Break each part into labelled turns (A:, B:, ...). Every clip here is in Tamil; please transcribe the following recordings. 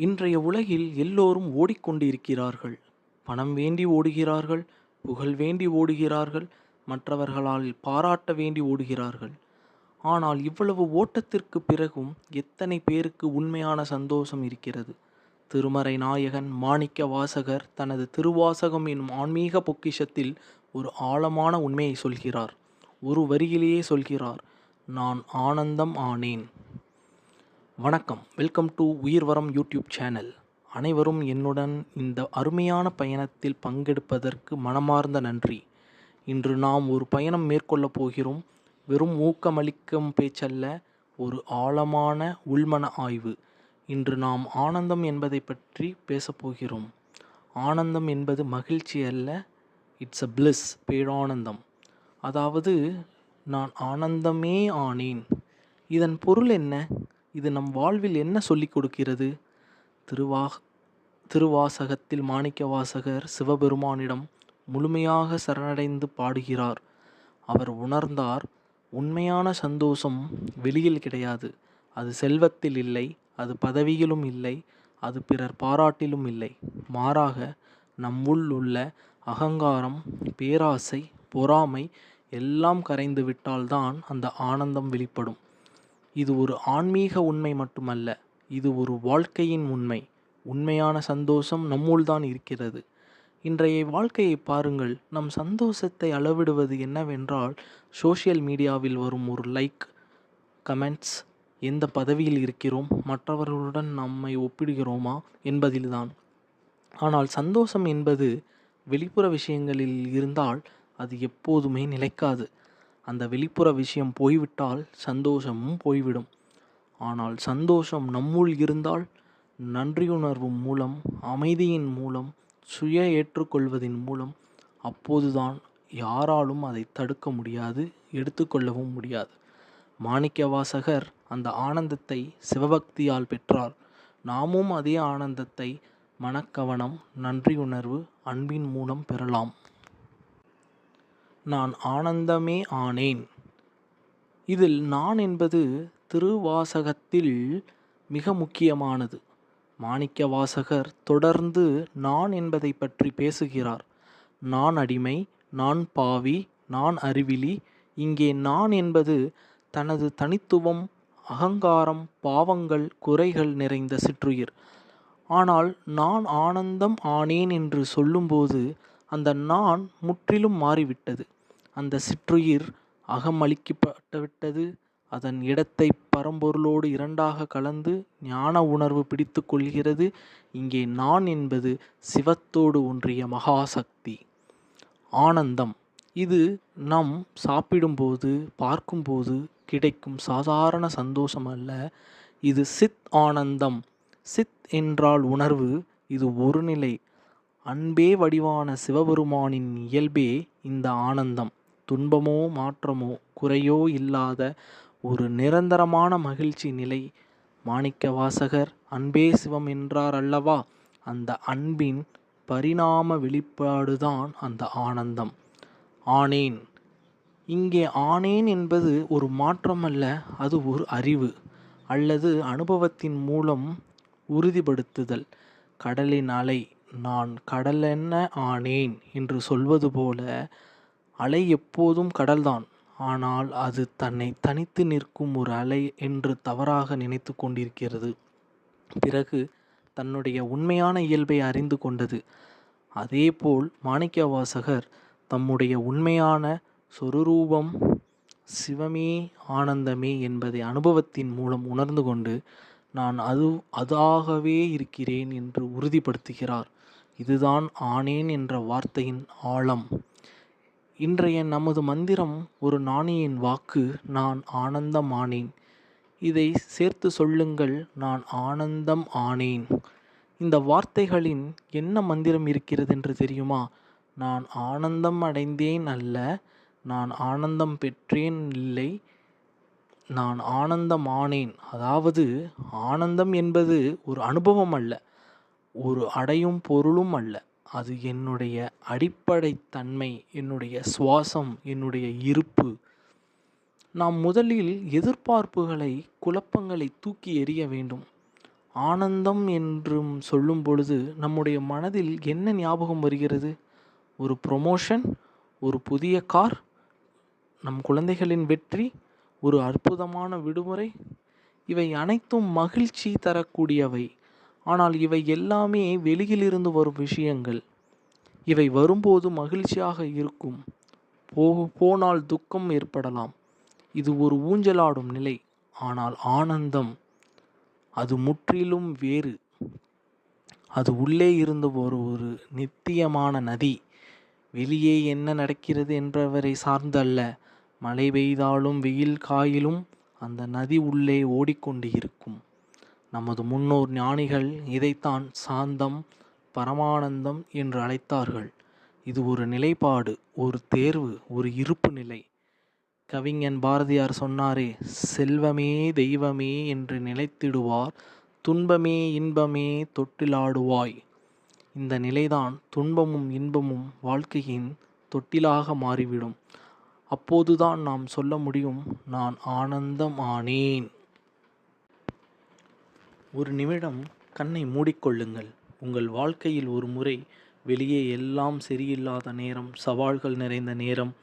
A: இன்றைய உலகில் எல்லோரும் ஓடிக்கொண்டிருக்கிறார்கள். பணம் வேண்டி ஓடுகிறார்கள் புகழ் வேண்டி ஓடுகிறார்கள் மற்றவர்களால் பாராட்ட வேண்டி ஓடுகிறார்கள். ஆனால் இவ்வளவு ஓட்டத்திற்கு பிறகும் எத்தனை பேருக்கு உண்மையான சந்தோஷம் இருக்கிறது? திருமறை நாயகன் மாணிக்க வாசகர் தனது திருவாசகம் என்னும் ஆன்மீக பொக்கிஷத்தில் ஒரு ஆழமான உண்மையை சொல்கிறார். ஒரு வரியிலேயே சொல்கிறார் நான் ஆனந்தம் ஆனேன். வணக்கம். Welcome to Uyirvaram YouTube channel அனைவரும் என்னுடன் இந்த அருமையான பயணத்தில் பங்கெடுப்பதற்கு மனமார்ந்த நன்றி. இன்று நாம் ஒரு பயணம் மேற்கொள்ளப் போகிறோம். வெறும் ஊக்கமளிக்கும் பேச்சல்ல ஒரு ஆழமான உள்மன ஆய்வு. இன்று நாம் ஆனந்தம் என்பதை பற்றி பேசப் போகிறோம். ஆனந்தம் என்பது மகிழ்ச்சி அல்ல இட்ஸ் அ பிளிஸ் பேரானந்தம் அதாவது நான் ஆனந்தமே ஆனேன். இதன் பொருள் என்ன? இது நம் வாழ்வில் என்ன சொல்லிக் கொடுக்கிறது? திருவா திருவாசகத்தில் மாணிக்க வாசகர் சிவபெருமானிடம் முழுமையாக சரணடைந்து பாடுகிறார். அவர் உணர்ந்தார் உண்மையான சந்தோஷம் வெளியில் கிடையாது. அது செல்வத்தில் இல்லை அது பதவியிலும் இல்லை அது பிறர் பாராட்டிலும் இல்லை. மாறாக நம்முள் உள்ள அகங்காரம் பேராசை பொறாமை எல்லாம் கரைந்து விட்டால்தான் அந்த ஆனந்தம் வெளிப்படும். இது ஒரு ஆன்மீக உண்மை மட்டுமல்ல இது ஒரு வாழ்க்கையின் உண்மை. உண்மையான சந்தோஷம் நம்முள்தான் இருக்கிறது. இன்றைய வாழ்க்கையை பாருங்கள் நம் சந்தோஷத்தை அளவிடுவது என்னவென்றால் சோஷியல் மீடியாவில் வரும் ஒரு லைக் கமெண்ட்ஸ் எந்த பதவியில் இருக்கிறோம் மற்றவர்களுடன் நம்மை ஒப்பிடுகிறோமா என்பதில்தான். ஆனால் சந்தோஷம் என்பது வெளிப்புற விஷயங்களில் இருந்தால் அது எப்போதுமே நிலைக்காது. அந்த வெளிப்புற விஷயம் போய்விட்டால் சந்தோஷமும் போய்விடும். ஆனால் சந்தோஷம் நம்முள் இருந்தால் நன்றியுணர்வு மூலம் அமைதியின் மூலம் சுய ஏற்றுக்கொள்வதின் மூலம் அப்போதுதான் யாராலும் அதை தடுக்க முடியாது எடுத்துக்கொள்ளவும் முடியாது. மாணிக்க வாசகர் அந்த ஆனந்தத்தை சிவபக்தியால் பெற்றார். நாமும் அதே ஆனந்தத்தை மனக்கவனம் நன்றியுணர்வு அன்பின் மூலம் பெறலாம். நான் ஆனந்தமே ஆனேன். இதில் நான் என்பது திருவாசகத்தில் மிக முக்கியமானது. மாணிக்க வாசகர் தொடர்ந்து நான் என்பதை பற்றி பேசுகிறார். நான் அடிமை நான் பாவி நான் அறிவிலி இங்கே நான் என்பது தனது தனித்துவம் அகங்காரம் பாவங்கள் குறைகள் நிறைந்த சிற்றுயிர். ஆனால் நான் ஆனந்தம் ஆனேன் என்று சொல்லும்போது அந்த நான் முற்றிலும் மாறிவிட்டது. அந்த சிற்றுயிர் அகமளிக்கப்பட்டுவிட்டது. அதன் இடத்தை பரம்பொருளோடு இரண்டாக கலந்து ஞான உணர்வு பிடித்து கொள்கிறது. இங்கே நான் என்பது சிவத்தோடு ஒன்றிய மகாசக்தி. ஆனந்தம். இது நம் சாப்பிடும்போது பார்க்கும்போது கிடைக்கும் சாதாரண சந்தோஷம் அல்ல இது சித் ஆனந்தம். சித் என்றால் உணர்வு. இது ஒரு நிலை. அன்பே வடிவான சிவபெருமானின் இயல்பே இந்த ஆனந்தம். துன்பமோ மாற்றமோ குறையோ இல்லாத ஒரு நிரந்தரமான மகிழ்ச்சி நிலை. மாணிக்க வாசகர் அன்பே சிவம் என்றார் அல்லவா? அந்த அன்பின் பரிணாம வெளிப்பாடுதான் அந்த ஆனந்தம். ஆனேன் இங்கே ஆனேன் என்பது ஒரு மாற்றம் அல்ல அது ஒரு அறிவு அல்லது அனுபவத்தின் மூலம் உறுதிப்படுத்துதல். கடலின் அலை நான் கடலென்ன ஆனேன் என்று சொல்வது போல அலை எப்போதும் கடல்தான். ஆனால் அது தன்னை தனித்து நிற்கும் ஒரு அலை என்று தவறாக நினைத்து கொண்டிருக்கிறது. பிறகு தன்னுடைய உண்மையான இயல்பை அறிந்து கொண்டது. அதேபோல் மாணிக்க வாசகர் தம்முடைய உண்மையான சொருரூபம் சிவமே ஆனந்தமே என்பதை அனுபவத்தின் மூலம் உணர்ந்து கொண்டு நான் அது அதாகவே இருக்கிறேன் என்று உறுதிப்படுத்துகிறார். இதுதான் ஆனேன் என்ற வார்த்தையின் ஆழம். இன்றைய நமது மந்திரம் ஒரு நாணியின் வாக்கு நான் ஆனந்தம் ஆனேன் இதை சேர்த்து சொல்லுங்கள் நான் ஆனந்தம் ஆனேன். இந்த வார்த்தைகளின் என்ன மந்திரம் இருக்கிறது என்று தெரியுமா? நான் ஆனந்தம் அடைந்தேன் அல்ல நான் ஆனந்தம் பெற்றேன் இல்லை நான் ஆனந்தம் ஆனேன் அதாவது ஆனந்தம் என்பது ஒரு அனுபவம் அல்ல ஒரு அடையும் பொருளும் அல்ல. அது என்னுடைய அடிப்படை தன்மை என்னுடைய சுவாசம் என்னுடைய இருப்பு. நாம் முதலில் எதிர்பார்ப்புகளை குழப்பங்களை தூக்கி எறிய வேண்டும். ஆனந்தம் என்றும் சொல்லும் பொழுது நம்முடைய மனதில் என்ன ஞாபகம் வருகிறது? ஒரு ப்ரொமோஷன் ஒரு புதிய கார் நம் குழந்தைகளின் வெற்றி ஒரு அற்புதமான விடுமுறை. இவை அனைத்தும் மகிழ்ச்சி தரக்கூடியவை. ஆனால் இவை எல்லாமே வெளியிலிருந்து வரும் விஷயங்கள். இவை வரும்போது மகிழ்ச்சியாக இருக்கும். போ போனால் துக்கம் ஏற்படலாம். இது ஒரு ஊஞ்சலாடும் நிலை. ஆனால் ஆனந்தம் அது முற்றிலும் வேறு. அது உள்ளே இருந்து ஒரு ஒரு நித்தியமான நதி. வெளியே என்ன நடக்கிறது என்பவரை சார்ந்து அல்ல மழை பெய்தாலும் வெயில் காயிலும் அந்த நதி உள்ளே ஓடிக்கொண்டு இருக்கும். நமது முன்னோர் ஞானிகள் இதைத்தான் சாந்தம் பரமானந்தம் என்று அழைத்தார்கள். இது ஒரு நிலைப்பாடு ஒரு தேர்வு ஒரு இருப்பு நிலை. கவிஞன் பாரதியார் சொன்னாரே செல்வமே தெய்வமே என்று நிலைத்திடுவார் துன்பமே இன்பமே தொட்டிலாடுவாய். இந்த நிலைதான் துன்பமும் இன்பமும் வாழ்க்கையின் தொட்டிலாக மாறிவிடும். அப்போதுதான் நாம் சொல்ல முடியும் நான் ஆனந்தம் ஆனேன். ஒரு நிமிடம் கண்ணை மூடிக்கொள்ளுங்கள். உங்கள் வாழ்க்கையில் ஒரு முறை வெளியே எல்லாம் சரியில்லாத நேரம் சவால்கள் நிறைந்த நேரம்.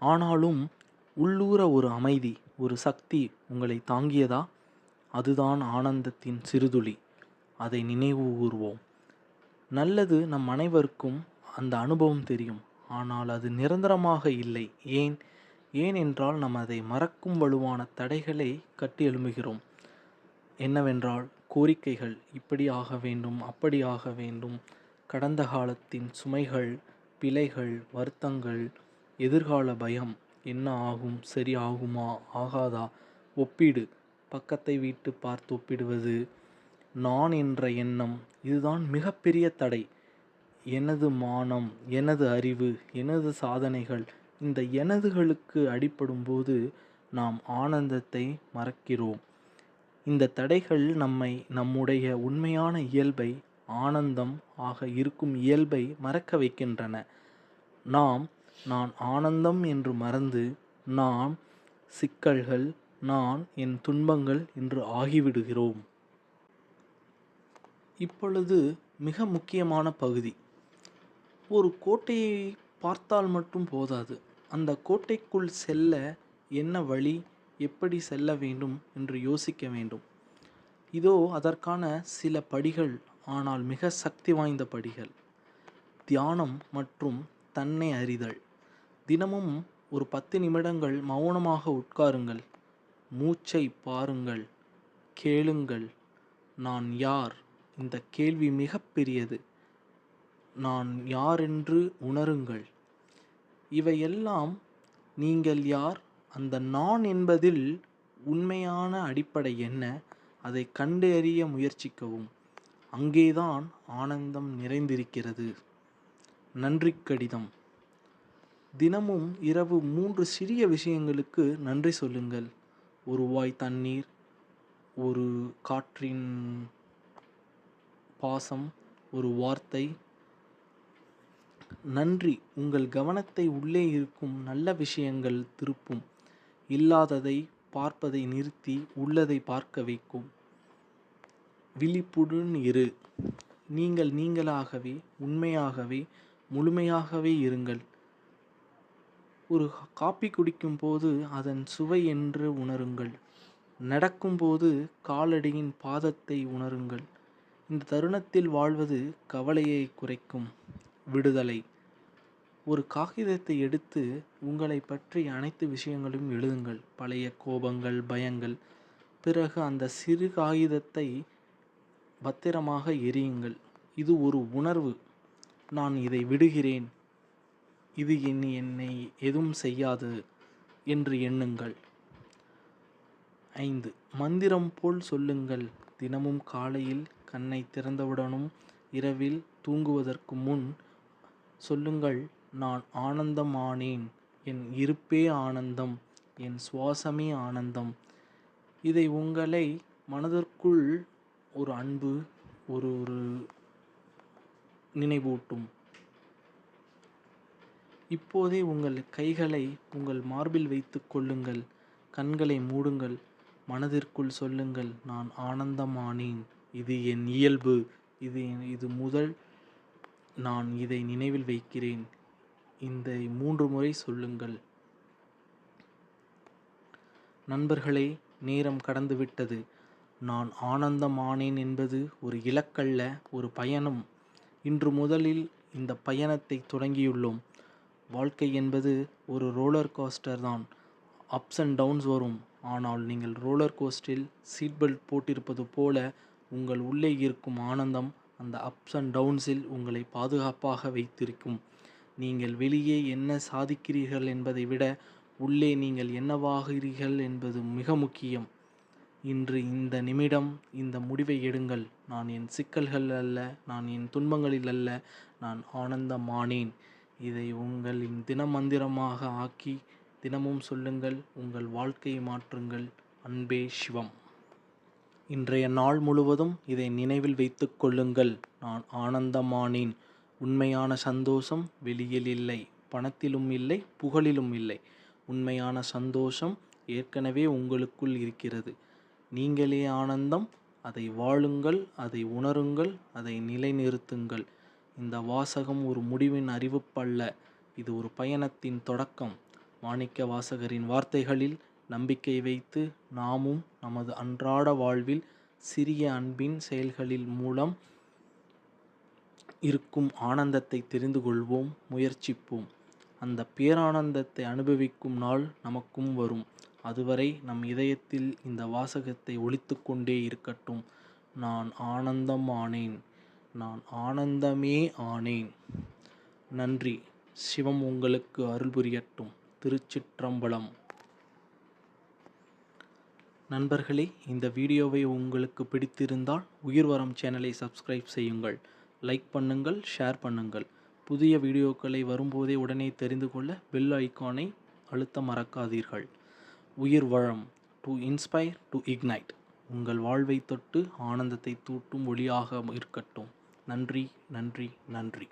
A: ஆனாலும் உள்ளூர ஒரு அமைதி ஒரு சக்தி உங்களை தாங்கியதா? அதுதான் ஆனந்தத்தின் சிறுதுளி. அதை நினைவு கூர்வோம். நல்லது நம் அனைவருக்கும் அந்த அனுபவம் தெரியும். ஆனால் அது நிரந்தரமாக இல்லை. ஏன்? ஏன் என்றால் நாம் அதை மறக்கும் வலுவான தடைகளை கட்டி எழும்புகிறோம். என்னவென்றால் கோரிக்கைகள் இப்படி ஆக வேண்டும் அப்படி ஆக வேண்டும். கடந்த காலத்தின் சுமைகள் பிழைகள் வருத்தங்கள் எதிர்கால பயம் என்ன ஆகும் சரி ஆகுமா ஆகாதா? ஒப்பீடு. பக்கத்தை விட்டு பார்த்து ஒப்பிடுவது. நான் என்ற எண்ணம் இதுதான் மிகப்பெரிய தடை. எனது மானம் எனது அறிவு எனது சாதனைகள் இந்த எனதுகளுக்கு அடிப்படும்போது நாம் ஆனந்தத்தை மறக்கிறோம். இந்த தடைகள் நம்மை நம்முடைய உண்மையான இயல்பை ஆனந்தம் ஆக இருக்கும் இயல்பை மறக்க வைக்கின்றன. நாம் நான் ஆனந்தம் என்று மறந்து நாம் சிக்கல்கள் நான் என் துன்பங்கள் என்று ஆகிவிடுகிறோம். இப்பொழுது மிக முக்கியமான பகுதி. ஒரு கோட்டையை பார்த்தால் மட்டும் போதாது. அந்த கோட்டைக்குள் செல்ல என்ன வழி? எப்படி செல்ல வேண்டும் என்று யோசிக்க வேண்டும். இதோ அதற்கான சில படிகள் ஆனால் மிக சக்தி வாய்ந்த படிகள். தியானம் மற்றும் தன்னை அறிதல். தினமும் ஒரு பத்து நிமிடங்கள் மௌனமாக உட்காருங்கள். மூச்சை பாருங்கள். கேளுங்கள். நான் யார்? இந்த கேள்வி மிகப்பெரியது. நான் யார் என்று உணருங்கள். இவையெல்லாம் நீங்கள் யார்? அந்த நான் என்பதில் உண்மையான அடிப்படை என்ன? அதை கண்டறிய முயற்சிக்கவும். அங்கேதான் ஆனந்தம் நிறைந்திருக்கிறது. நன்றி கடிதம். தினமும் இரவு மூன்று சிறிய விஷயங்களுக்கு நன்றி சொல்லுங்கள். ஒரு வாய் தண்ணீர் ஒரு காற்றின் பாசம் ஒரு வார்த்தை. நன்றி. உங்கள் கவனத்தை உள்ளே இருக்கும் நல்ல விஷயங்கள் திருப்பும். இல்லாததை பார்ப்பதை நிறுத்தி உள்ளதை பார்க்க வைக்கும். விழிப்புடன் இரு. நீங்கள் நீங்களாகவே உண்மையாகவே முழுமையாகவே இருங்கள். ஒரு காப்பி குடிக்கும் போது அதன் சுவை என்று உணருங்கள். நடக்கும்போது காலடியின் பாதத்தை உணருங்கள். இந்த தருணத்தில் வாழ்வது கவலையை குறைக்கும். விடுதலை. ஒரு காகிதத்தை எடுத்து உங்களை பற்றி அனைத்து விஷயங்களையும் எழுதுங்கள். பழைய கோபங்கள் பயங்கள். பிறகு அந்த சிறு காகிதத்தை பத்திரமாக எரியுங்கள். இது ஒரு உணர்வு. நான் இதை விடுகிறேன். இது இனி என்னை எதுவும் செய்யாது என்று எண்ணுங்கள். ஐந்து. மந்திரம் போல் சொல்லுங்கள். தினமும் காலையில் கண்ணை திறந்தவுடனும் இரவில் தூங்குவதற்கு முன் சொல்லுங்கள். நான் ஆனந்தமானேன். என் இருப்பே ஆனந்தம் என் சுவாசமே ஆனந்தம். இதை உங்களை மனதிற்குள் ஒரு அன்பு ஒரு ஒரு நினைவூட்டும். இப்போதே உங்கள் கைகளை உங்கள் மார்பில் வைத்து கொள்ளுங்கள். கண்களை மூடுங்கள். மனதிற்குள் சொல்லுங்கள் நான் ஆனந்தமானேன். இது என் இயல்பு. இது இது முதல் நான் இதை நினைவில் வைக்கிறேன். இந்த மூன்று முறை சொல்லுங்கள். நண்பர்களே நேரம் கடந்துவிட்டது. நான் ஆனந்தமானேன் என்பது ஒரு இலக்கல்ல ஒரு பயணம். இன்று முதலில் இந்த பயணத்தை தொடங்கியுள்ளோம். வாழ்க்கை என்பது ஒரு ரோலர் கோஸ்டர் தான். அப்ஸ் அண்ட் டவுன்ஸ் வரும். ஆனால் நீங்கள் ரோலர் கோஸ்டில் சீட் பெல்ட் போட்டிருப்பது போல உங்கள் உள்ளே இருக்கும் ஆனந்தம் அந்த அப்ஸ் அண்ட் டவுன்ஸில் உங்களை பாதுகாப்பாக வைத்திருக்கும். நீங்கள் வெளியே என்ன சாதிக்கிறீர்கள் என்பதை விட உள்ளே நீங்கள் என்னவாகிறீர்கள் என்பது மிக முக்கியம். இன்று இந்த நிமிடம் இந்த முடிவை எடுங்கள். நான் என் சிக்கல்கள் அல்ல நான் என் துன்பங்களில் அல்ல நான் ஆனந்தமானேன். இதை உங்களின் தினமந்திரமாக ஆக்கி தினமும் சொல்லுங்கள் உங்கள் வாழ்க்கையை மாற்றுங்கள். அன்பே சிவம். இன்றைய நாள் முழுவதும் இதை நினைவில் வைத்து கொள்ளுங்கள். நான் ஆனந்தமானேன். உண்மையான சந்தோஷம் வெளியில் இல்லை பணத்திலும் இல்லை புகழிலும் இல்லை. உண்மையான சந்தோஷம் ஏற்கனவே உங்களுக்குள் இருக்கிறது. நீங்களே ஆனந்தம் அதை வாழுங்கள் அதை உணருங்கள் அதை நிலைநிறுத்துங்கள். இந்த வாசகம் ஒரு முடிவின் அறிவிப்பல்ல இது ஒரு பயணத்தின் தொடக்கம். மாணிக்க வாசகரின் வார்த்தைகளில் நம்பிக்கை வைத்து நாமும் நமது அன்றாட வாழ்வில் சிறிய அன்பின் செயல்களில் மூலம் இருக்கும் ஆனந்தத்தை தெரிந்து கொள்வோம் முயற்சிப்போம். அந்த பேரானந்தத்தை அனுபவிக்கும் நாள் நமக்கும் வரும். அதுவரை நம் இதயத்தில் இந்த வாசகத்தை ஒழித்து கொண்டே இருக்கட்டும். நான் ஆனந்தம் ஆனேன் நான் ஆனந்தமே ஆனேன். நன்றி. சிவம் உங்களுக்கு அருள் புரியட்டும். திருச்சிற்றம்பலம். நண்பர்களே இந்த வீடியோவை உங்களுக்கு பிடித்திருந்தால் உயிர்வரம் சேனலை சப்ஸ்கிரைப் செய்யுங்கள். லைக் பண்ணுங்கள் ஷேர் பண்ணுங்கள். புதிய வீடியோக்களை வரும்போதே உடனே தெரிந்து கொள்ள பெல் ஐக்கானை அழுத்த மறக்காதீர்கள். உயிர் வளம் டு இன்ஸ்பயர் டு இக்னைட் உங்கள் வாழ்வை தொட்டு ஆனந்தத்தை தூட்டும் ஒளியாக இருக்கட்டும். நன்றி நன்றி நன்றி.